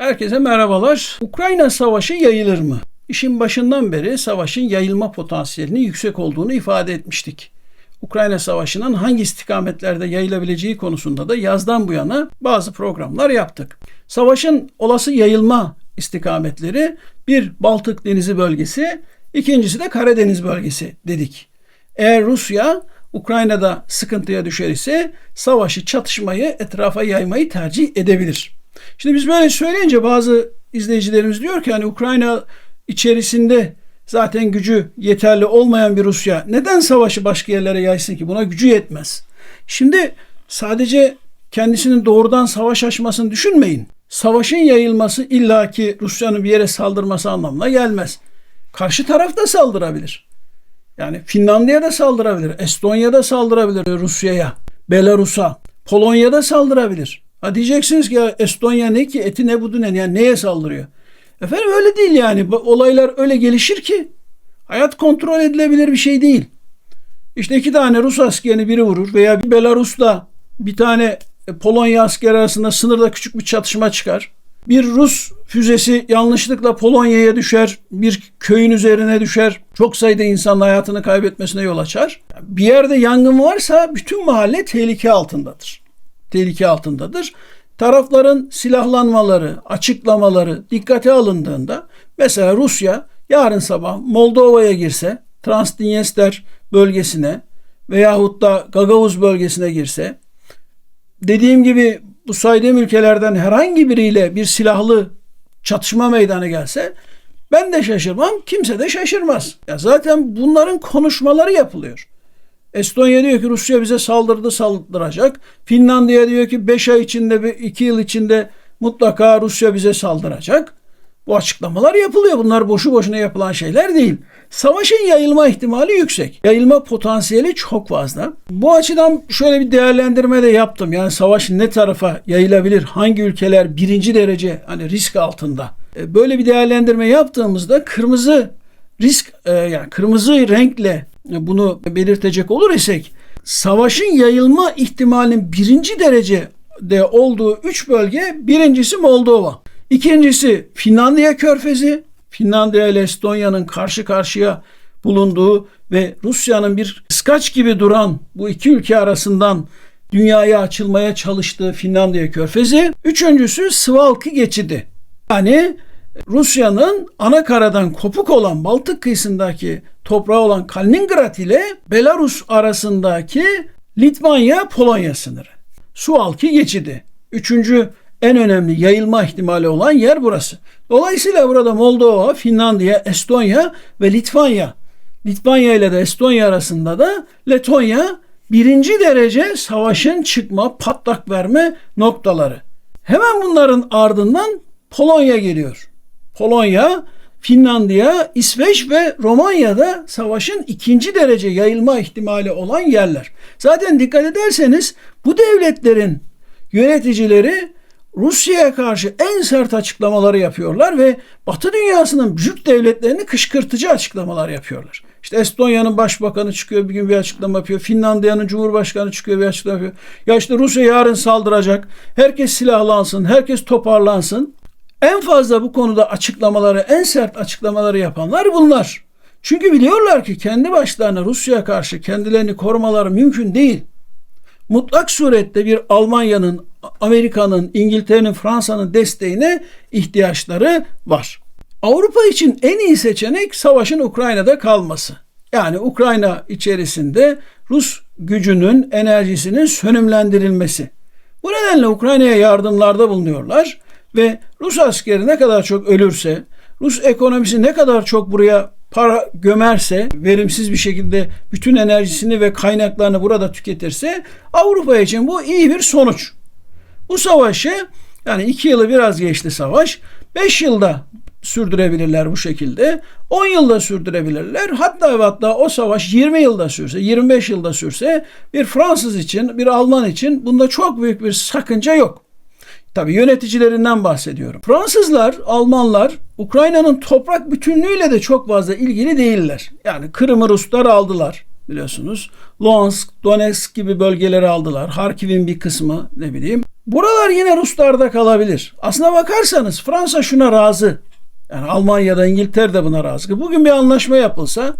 Herkese merhabalar. Ukrayna Savaşı yayılır mı? İşin başından beri savaşın yayılma potansiyelinin yüksek olduğunu ifade etmiştik. Ukrayna Savaşı'nın hangi istikametlerde yayılabileceği konusunda da yazdan bu yana bazı programlar yaptık. Savaşın olası yayılma istikametleri bir Baltık Denizi bölgesi, ikincisi de Karadeniz bölgesi dedik. Eğer Rusya Ukrayna'da sıkıntıya düşer ise savaşı, çatışmayı etrafa yaymayı tercih edebilir. Şimdi biz böyle söyleyince bazı izleyicilerimiz diyor ki hani Ukrayna içerisinde zaten gücü yeterli olmayan bir Rusya neden savaşı başka yerlere yaysın ki? Buna gücü yetmez. Şimdi sadece kendisinin doğrudan savaş açmasını düşünmeyin. Savaşın yayılması illaki Rusya'nın bir yere saldırması anlamına gelmez. Karşı taraf da saldırabilir. Yani Finlandiya'da saldırabilir, Estonya'da saldırabilir Rusya'ya, Belarus'a, Polonya'da saldırabilir. Ha diyeceksiniz ki ya Estonya ne ki eti ne budu ne yani neye saldırıyor? Efendim öyle değil yani. Olaylar öyle gelişir ki hayat kontrol edilebilir bir şey değil. İşte iki tane Rus askerini biri vurur veya bir Belarus'la bir tane Polonya askeri arasında sınırda küçük bir çatışma çıkar. Bir Rus füzesi yanlışlıkla Polonya'ya düşer, bir köyün üzerine düşer. Çok sayıda insanın hayatını kaybetmesine yol açar. Bir yerde yangın varsa bütün mahalle tehlike altındadır. Tehlike altındadır. Tarafların silahlanmaları, açıklamaları dikkate alındığında mesela Rusya yarın sabah Moldova'ya girse, Transdniester bölgesine veyahut da Gagavuz bölgesine girse dediğim gibi bu saydığım ülkelerden herhangi biriyle bir silahlı çatışma meydana gelse ben de şaşırmam, kimse de şaşırmaz. Ya zaten bunların konuşmaları yapılıyor. Estonya diyor ki Rusya bize saldırdı saldıracak. Finlandiya diyor ki 5 ay içinde 2 yıl içinde mutlaka Rusya bize saldıracak. Bu açıklamalar yapılıyor. Bunlar boşu boşuna yapılan şeyler değil. Savaşın yayılma ihtimali yüksek. Yayılma potansiyeli çok fazla. Bu açıdan şöyle bir değerlendirme de yaptım. Yani savaş ne tarafa yayılabilir? Hangi ülkeler birinci derece hani risk altında? E, böyle bir değerlendirme yaptığımızda kırmızı risk e, yani kırmızı renkle bunu belirtecek olur isek savaşın yayılma ihtimalinin birinci derecede olduğu üç bölge birincisi Moldova. İkincisi Finlandiya Körfezi. Finlandiya ile Estonya'nın karşı karşıya bulunduğu ve Rusya'nın bir kıskaç gibi duran bu iki ülke arasından dünyaya açılmaya çalıştığı Finlandiya Körfezi. Üçüncüsü Svalki geçidi. Yani Rusya'nın ana kopuk olan Baltık kıyısındaki toprağı olan Kaliningrad ile Belarus arasındaki Litvanya-Polonya sınırı. Sualki geçidi. Üçüncü en önemli yayılma ihtimali olan yer burası. Dolayısıyla burada Moldova, Finlandiya, Estonya ve Litvanya. Litvanya ile de Estonya arasında da Letonya birinci derece savaşın çıkma, patlak verme noktaları. Hemen bunların ardından Polonya geliyor. Polonya, Finlandiya, İsveç ve Romanya'da savaşın ikinci derece yayılma ihtimali olan yerler. Zaten dikkat ederseniz bu devletlerin yöneticileri Rusya'ya karşı en sert açıklamaları yapıyorlar ve Batı dünyasının büyük devletlerini kışkırtıcı açıklamalar yapıyorlar. İşte Estonya'nın başbakanı çıkıyor bir gün bir açıklama yapıyor. Finlandiya'nın cumhurbaşkanı çıkıyor bir açıklama yapıyor. Ya işte Rusya yarın saldıracak. Herkes silahlansın, herkes toparlansın. En fazla bu konuda açıklamaları, en sert açıklamaları yapanlar bunlar. Çünkü biliyorlar ki kendi başlarına Rusya'ya karşı kendilerini korumaları mümkün değil. Mutlak surette bir Almanya'nın, Amerika'nın, İngiltere'nin, Fransa'nın desteğine ihtiyaçları var. Avrupa için en iyi seçenek savaşın Ukrayna'da kalması. Yani Ukrayna içerisinde Rus gücünün, enerjisinin sönümlendirilmesi. Bu nedenle Ukrayna'ya yardımlarda bulunuyorlar ve Rus askeri ne kadar çok ölürse, Rus ekonomisi ne kadar çok buraya para gömerse, verimsiz bir şekilde bütün enerjisini ve kaynaklarını burada tüketirse Avrupa için bu iyi bir sonuç. Bu savaşı yani iki yılı biraz geçti savaş. Beş yılda sürdürebilirler bu şekilde. 10 yılda sürdürebilirler. Hatta ve hatta o savaş 20 yılda sürse, 25 yılda sürse bir Fransız için, bir Alman için bunda çok büyük bir sakınca yok. Tabii yöneticilerinden bahsediyorum. Fransızlar, Almanlar Ukrayna'nın toprak bütünlüğüyle de çok fazla ilgili değiller. Yani Kırım'ı Ruslar aldılar biliyorsunuz. Luhansk, Donetsk gibi bölgeleri aldılar. Harkiv'in bir kısmı ne bileyim. Buralar yine Ruslarda kalabilir. Aslına bakarsanız Fransa şuna razı. Yani Almanya'da, İngiltere buna razı. Bugün bir anlaşma yapılsa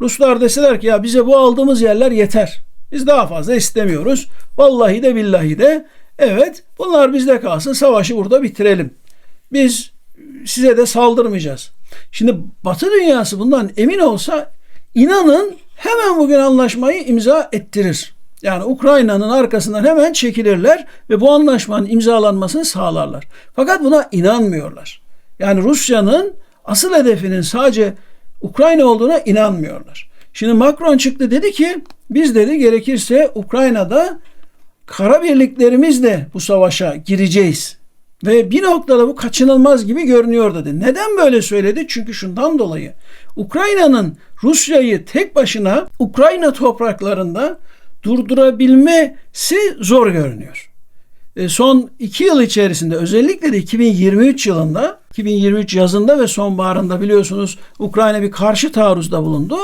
Ruslar deseler ki ya bize bu aldığımız yerler yeter. Biz daha fazla istemiyoruz. Vallahi de billahi de evet bunlar bizde kalsın savaşı burada bitirelim. Biz size de saldırmayacağız. Şimdi Batı dünyası bundan emin olsa inanın hemen bugün anlaşmayı imza ettirir. Yani Ukrayna'nın arkasından hemen çekilirler ve bu anlaşmanın imzalanmasını sağlarlar. Fakat buna inanmıyorlar. Yani Rusya'nın asıl hedefinin sadece Ukrayna olduğuna inanmıyorlar. Şimdi Macron çıktı dedi ki biz dedi gerekirse Ukrayna'da kara birliklerimizle bu savaşa gireceğiz. Ve bir noktada bu kaçınılmaz gibi görünüyor dedi. Neden böyle söyledi? Çünkü şundan dolayı. Ukrayna'nın Rusya'yı tek başına Ukrayna topraklarında durdurabilmesi zor görünüyor. E, son iki yıl içerisinde özellikle de 2023 yılında 2023 yazında ve sonbaharında biliyorsunuz Ukrayna bir karşı taarruzda bulundu.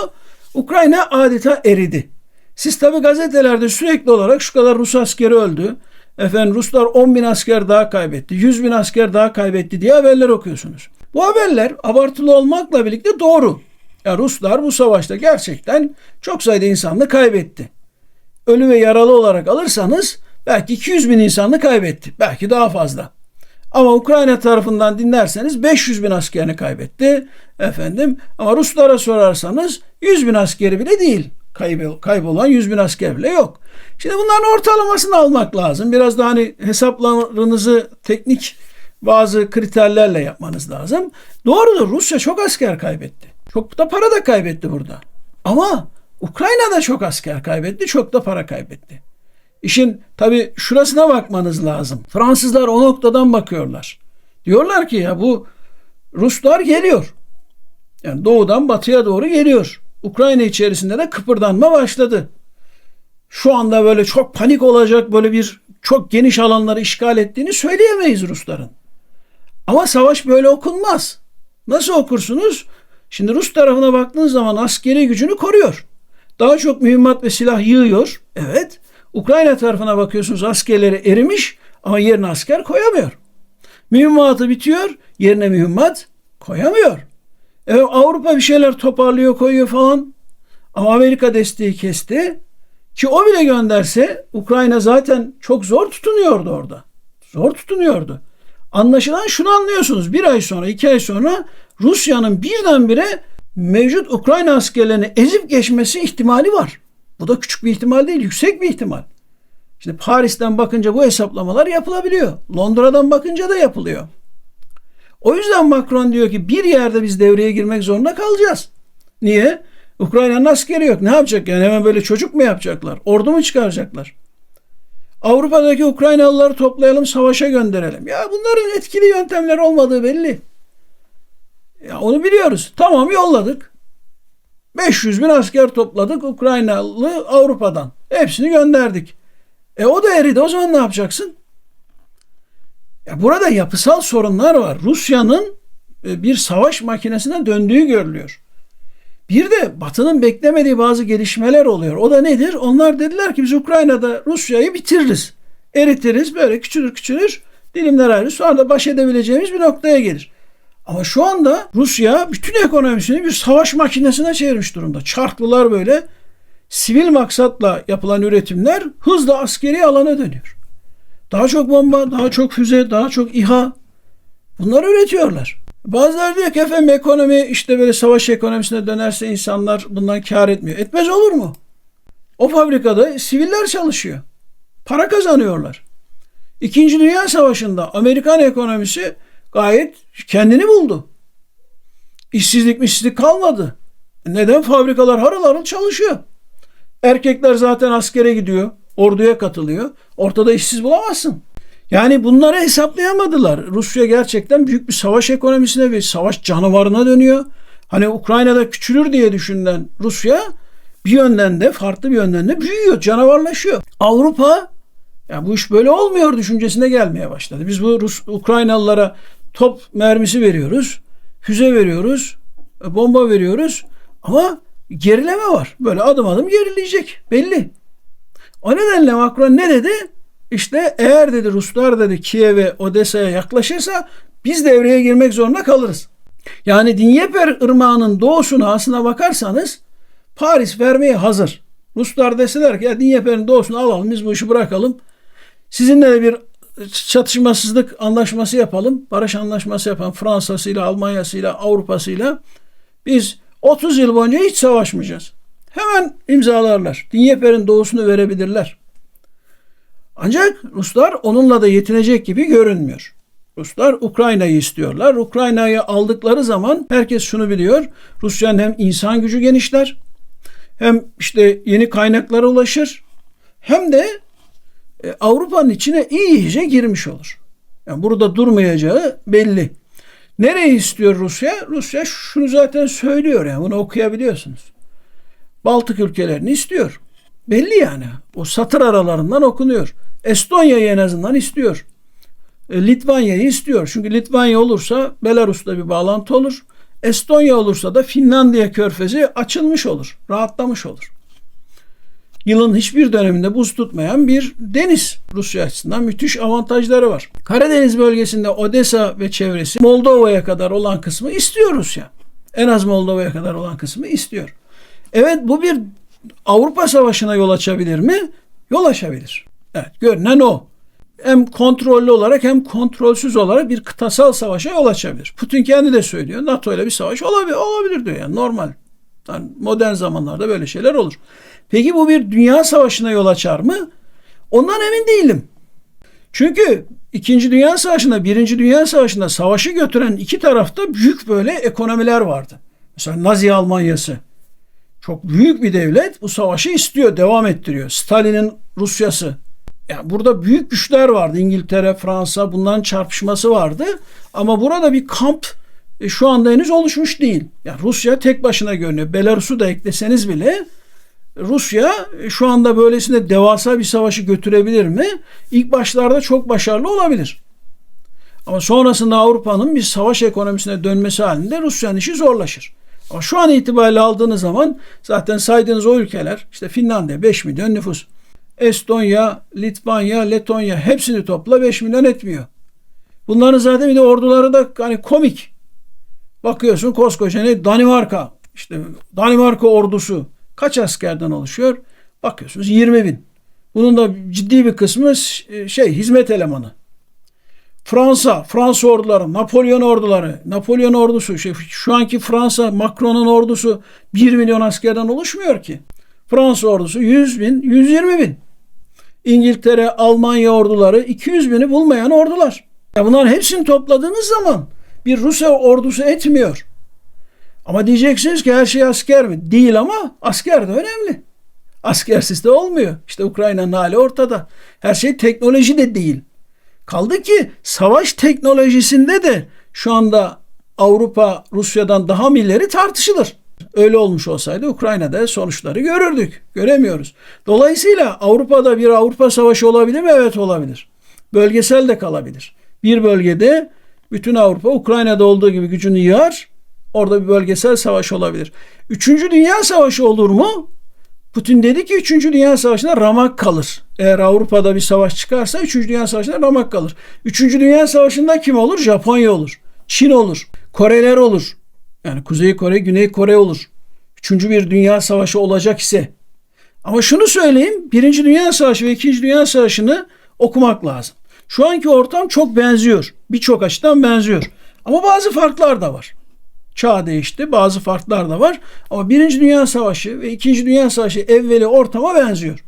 Ukrayna adeta eridi. Siz tabi gazetelerde sürekli olarak şu kadar Rus askeri öldü. Efendim Ruslar 10 bin asker daha kaybetti. 100 bin asker daha kaybetti diye haberler okuyorsunuz. Bu haberler abartılı olmakla birlikte doğru. Ya Ruslar bu savaşta gerçekten çok sayıda insanını kaybetti. Ölü ve yaralı olarak alırsanız belki 200 bin insanını kaybetti. Belki daha fazla. Ama Ukrayna tarafından dinlerseniz 500 bin askerini kaybetti. Efendim ama Ruslara sorarsanız 100 bin askeri bile değil. Kaybol, kaybolan 100 bin asker bile yok. Şimdi bunların ortalamasını almak lazım. Biraz da hani hesaplarınızı teknik bazı kriterlerle yapmanız lazım. Doğrudur Rusya çok asker kaybetti. Çok da para da kaybetti burada. Ama Ukrayna da çok asker kaybetti, çok da para kaybetti. İşin tabi şurasına bakmanız lazım. Fransızlar o noktadan bakıyorlar. Diyorlar ki ya bu Ruslar geliyor. Yani doğudan batıya doğru geliyor. Ukrayna içerisinde de kıpırdanma başladı. Şu anda böyle çok panik olacak böyle bir çok geniş alanları işgal ettiğini söyleyemeyiz Rusların. Ama savaş böyle okunmaz. Nasıl okursunuz? Şimdi Rus tarafına baktığınız zaman askeri gücünü koruyor. Daha çok mühimmat ve silah yığıyor. Evet. Ukrayna tarafına bakıyorsunuz askerleri erimiş ama yerine asker koyamıyor. Mühimmatı bitiyor, yerine mühimmat koyamıyor. Evet, Avrupa bir şeyler toparlıyor, koyuyor falan. Ama Amerika desteği kesti. Ki o bile gönderse Ukrayna zaten çok zor tutunuyordu orada. Zor tutunuyordu. Anlaşılan şunu anlıyorsunuz. Bir ay sonra, iki ay sonra Rusya'nın birdenbire mevcut Ukrayna askerlerini ezip geçmesi ihtimali var. Bu da küçük bir ihtimal değil, yüksek bir ihtimal. Şimdi Paris'ten bakınca bu hesaplamalar yapılabiliyor. Londra'dan bakınca da yapılıyor. O yüzden Macron diyor ki bir yerde biz devreye girmek zorunda kalacağız. Niye? Ukrayna'nın askeri yok. Ne yapacak yani hemen böyle çocuk mu yapacaklar? Ordu mu çıkaracaklar? Avrupa'daki Ukraynalıları toplayalım savaşa gönderelim. Ya bunların etkili yöntemler olmadığı belli. Ya onu biliyoruz. Tamam yolladık. 500 bin asker topladık Ukraynalı Avrupa'dan. Hepsini gönderdik. E o da eridi. O zaman ne yapacaksın? Ya burada yapısal sorunlar var. Rusya'nın e, bir savaş makinesine döndüğü görülüyor. Bir de Batı'nın beklemediği bazı gelişmeler oluyor. O da nedir? Onlar dediler ki biz Ukrayna'da Rusya'yı bitiririz. Eritiriz böyle küçülür küçülür dilimler ayrı sonra da baş edebileceğimiz bir noktaya gelir. Ama şu anda Rusya bütün ekonomisini bir savaş makinesine çevirmiş durumda. Çarklılar böyle sivil maksatla yapılan üretimler hızla askeri alana dönüyor. Daha çok bomba, daha çok füze, daha çok İHA bunları üretiyorlar. Bazıları diyor ki efendim ekonomi işte böyle savaş ekonomisine dönerse insanlar bundan kar etmiyor. Etmez olur mu? O fabrikada siviller çalışıyor. Para kazanıyorlar. İkinci Dünya Savaşı'nda Amerikan ekonomisi gayet kendini buldu. İşsizlik işsizlik kalmadı. Neden? Fabrikalar harıl harıl çalışıyor. Erkekler zaten askere gidiyor. Orduya katılıyor. Ortada işsiz bulamazsın. Yani bunları hesaplayamadılar. Rusya gerçekten büyük bir savaş ekonomisine ve savaş canavarına dönüyor. Hani Ukrayna'da küçülür diye düşünülen Rusya bir yönden de farklı bir yönden de büyüyor, canavarlaşıyor. Avrupa ya bu iş böyle olmuyor düşüncesine gelmeye başladı. Biz bu Rus Ukraynalılara top mermisi veriyoruz, füze veriyoruz, bomba veriyoruz ama gerileme var. Böyle adım adım gerileyecek belli. O nedenle Macron ne dedi? İşte eğer dedi Ruslar dedi Kiev'e, Odessa'ya yaklaşırsa biz devreye girmek zorunda kalırız. Yani Dnieper ırmağının doğusuna aslına bakarsanız Paris vermeye hazır. Ruslar deseler ki ya Dnieper'in doğusunu alalım biz bu işi bırakalım. Sizinle de bir çatışmasızlık anlaşması yapalım. Barış anlaşması yapalım. Fransa'sıyla, Almanya'sıyla, Avrupa'sıyla. Biz 30 yıl boyunca hiç savaşmayacağız. Hemen imzalarlar. Dnieper'in doğusunu verebilirler. Ancak Ruslar onunla da yetinecek gibi görünmüyor. Ruslar Ukrayna'yı istiyorlar. Ukrayna'yı aldıkları zaman herkes şunu biliyor. Rusya'nın hem insan gücü genişler, hem işte yeni kaynaklara ulaşır, hem de e, Avrupa'nın içine iyice girmiş olur. Yani burada durmayacağı belli. Nereyi istiyor Rusya? Rusya şunu zaten söylüyor yani bunu okuyabiliyorsunuz. Baltık ülkelerini istiyor. Belli yani. O satır aralarından okunuyor. Estonya'yı en azından istiyor. E, Litvanya'yı istiyor. Çünkü Litvanya olursa Belarus'ta bir bağlantı olur. Estonya olursa da Finlandiya körfezi açılmış olur. Rahatlamış olur. Yılın hiçbir döneminde buz tutmayan bir deniz Rusya açısından müthiş avantajları var. Karadeniz bölgesinde Odessa ve çevresi Moldova'ya kadar olan kısmı istiyor Rusya. En az Moldova'ya kadar olan kısmı istiyor. Evet bu bir Avrupa Savaşı'na yol açabilir mi? Yol açabilir. Evet görünen o. Hem kontrollü olarak hem kontrolsüz olarak bir kıtasal savaşa yol açabilir. Putin kendi de söylüyor. NATO ile bir savaş olabilir, olabilir diyor yani normal. Yani modern zamanlarda böyle şeyler olur. Peki bu bir dünya savaşına yol açar mı? Ondan emin değilim. Çünkü İkinci Dünya Savaşı'nda, Birinci Dünya Savaşı'nda savaşı götüren iki tarafta büyük böyle ekonomiler vardı. Mesela Nazi Almanyası çok büyük bir devlet bu savaşı istiyor, devam ettiriyor. Stalin'in Rusyası. Yani burada büyük güçler vardı. İngiltere, Fransa bunların çarpışması vardı. Ama burada bir kamp e, şu anda henüz oluşmuş değil. Yani Rusya tek başına görünüyor. Belarus'u da ekleseniz bile Rusya e, şu anda böylesine devasa bir savaşı götürebilir mi? İlk başlarda çok başarılı olabilir. Ama sonrasında Avrupa'nın bir savaş ekonomisine dönmesi halinde Rusya'nın işi zorlaşır. Ama şu an itibariyle aldığınız zaman zaten saydığınız o ülkeler işte Finlandiya 5 milyon nüfus. Estonya, Litvanya, Letonya hepsini topla 5 milyon etmiyor. Bunların zaten bir de orduları da hani komik. Bakıyorsun koskoca ne Danimarka işte Danimarka ordusu kaç askerden oluşuyor? Bakıyorsunuz 20 bin. Bunun da ciddi bir kısmı şey hizmet elemanı. Fransa, Fransa orduları, Napolyon orduları, Napolyon ordusu, şey, şu anki Fransa, Macron'un ordusu 1 milyon askerden oluşmuyor ki. Fransa ordusu 100 bin, 120 bin. İngiltere, Almanya orduları 200 bini bulmayan ordular. Ya bunların hepsini topladığınız zaman bir Rusya ordusu etmiyor. Ama diyeceksiniz ki her şey asker mi? Değil ama asker de önemli. Askersiz de olmuyor. İşte Ukrayna'nın hali ortada. Her şey teknoloji de değil. Kaldı ki savaş teknolojisinde de şu anda Avrupa Rusya'dan daha mı ileri tartışılır. Öyle olmuş olsaydı Ukrayna'da sonuçları görürdük. Göremiyoruz. Dolayısıyla Avrupa'da bir Avrupa Savaşı olabilir mi? Evet olabilir. Bölgesel de kalabilir. Bir bölgede bütün Avrupa Ukrayna'da olduğu gibi gücünü yığar. Orada bir bölgesel savaş olabilir. Üçüncü Dünya Savaşı olur mu? Putin dedi ki 3. Dünya Savaşı'nda ramak kalır. Eğer Avrupa'da bir savaş çıkarsa 3. Dünya Savaşı'nda ramak kalır. 3. Dünya Savaşı'nda kim olur? Japonya olur. Çin olur. Koreler olur. Yani Kuzey Kore, Güney Kore olur. Üçüncü bir dünya savaşı olacak ise. Ama şunu söyleyeyim. Birinci Dünya Savaşı ve İkinci Dünya Savaşı'nı okumak lazım. Şu anki ortam çok benziyor. Birçok açıdan benziyor. Ama bazı farklar da var. Çağ değişti. Bazı farklar da var. Ama Birinci Dünya Savaşı ve İkinci Dünya Savaşı evveli ortama benziyor.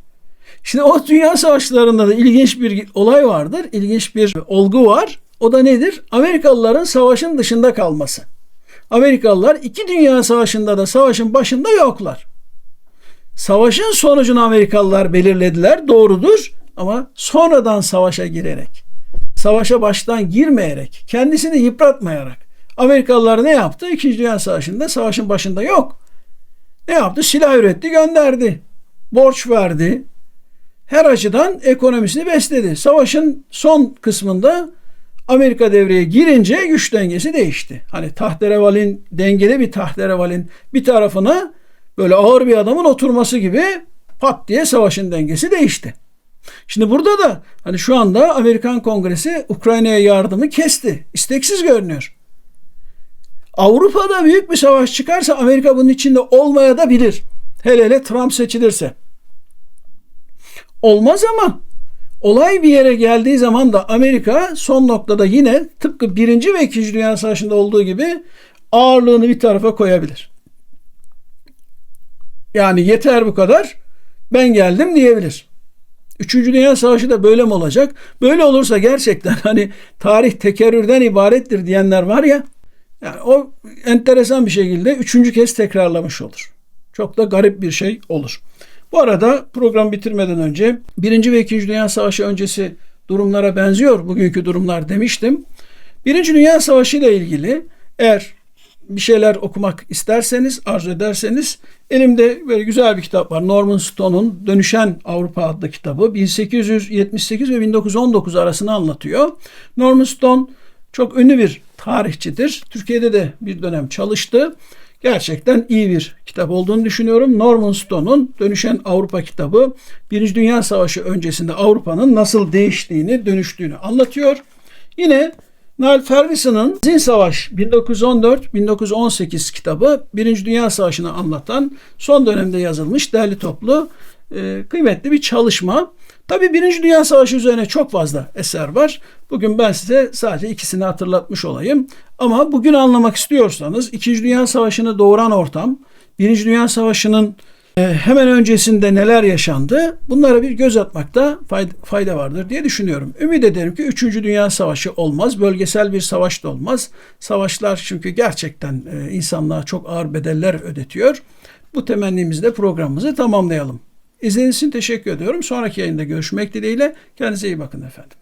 Şimdi o dünya savaşlarında da ilginç bir olay vardır. İlginç bir olgu var. O da nedir? Amerikalıların savaşın dışında kalması. Amerikalılar iki dünya savaşında da savaşın başında yoklar. Savaşın sonucunu Amerikalılar belirlediler doğrudur ama sonradan savaşa girerek, savaşa baştan girmeyerek, kendisini yıpratmayarak Amerikalılar ne yaptı? İkinci Dünya Savaşı'nda savaşın başında yok. Ne yaptı? Silah üretti, gönderdi. Borç verdi. Her açıdan ekonomisini besledi. Savaşın son kısmında Amerika devreye girince güç dengesi değişti. Hani tahterevalin dengeli bir tahterevalin bir tarafına böyle ağır bir adamın oturması gibi pat diye savaşın dengesi değişti. Şimdi burada da hani şu anda Amerikan Kongresi Ukrayna'ya yardımı kesti. İsteksiz görünüyor. Avrupa'da büyük bir savaş çıkarsa Amerika bunun içinde olmaya da bilir. Hele hele Trump seçilirse. Olmaz ama olay bir yere geldiği zaman da Amerika son noktada yine tıpkı birinci ve ikinci Dünya Savaşı'nda olduğu gibi ağırlığını bir tarafa koyabilir. Yani yeter bu kadar ben geldim diyebilir. Üçüncü Dünya Savaşı da böyle mi olacak? Böyle olursa gerçekten hani tarih tekerrürden ibarettir diyenler var ya yani o enteresan bir şekilde üçüncü kez tekrarlamış olur. Çok da garip bir şey olur. Bu arada program bitirmeden önce Birinci ve İkinci Dünya Savaşı öncesi durumlara benziyor bugünkü durumlar demiştim. Birinci Dünya Savaşı ile ilgili eğer bir şeyler okumak isterseniz, arzu ederseniz elimde böyle güzel bir kitap var. Norman Stone'un Dönüşen Avrupa adlı kitabı 1878 ve 1919 arasını anlatıyor. Norman Stone çok ünlü bir tarihçidir. Türkiye'de de bir dönem çalıştı. Gerçekten iyi bir kitap olduğunu düşünüyorum. Norman Stone'un Dönüşen Avrupa kitabı Birinci Dünya Savaşı öncesinde Avrupa'nın nasıl değiştiğini, dönüştüğünü anlatıyor. Yine Niall Ferguson'ın Zin Savaş 1914-1918 kitabı Birinci Dünya Savaşı'nı anlatan son dönemde yazılmış derli toplu e, kıymetli bir çalışma. Tabi Birinci Dünya Savaşı üzerine çok fazla eser var. Bugün ben size sadece ikisini hatırlatmış olayım. Ama bugün anlamak istiyorsanız İkinci Dünya Savaşı'nı doğuran ortam, Birinci Dünya Savaşı'nın e, hemen öncesinde neler yaşandı bunlara bir göz atmakta fayda vardır diye düşünüyorum. Ümit ederim ki 3. Dünya Savaşı olmaz, bölgesel bir savaş da olmaz. Savaşlar çünkü gerçekten e, insanlığa çok ağır bedeller ödetiyor. Bu temennimizle programımızı tamamlayalım. İzlediğiniz için teşekkür ediyorum. Sonraki yayında görüşmek dileğiyle. Kendinize iyi bakın efendim.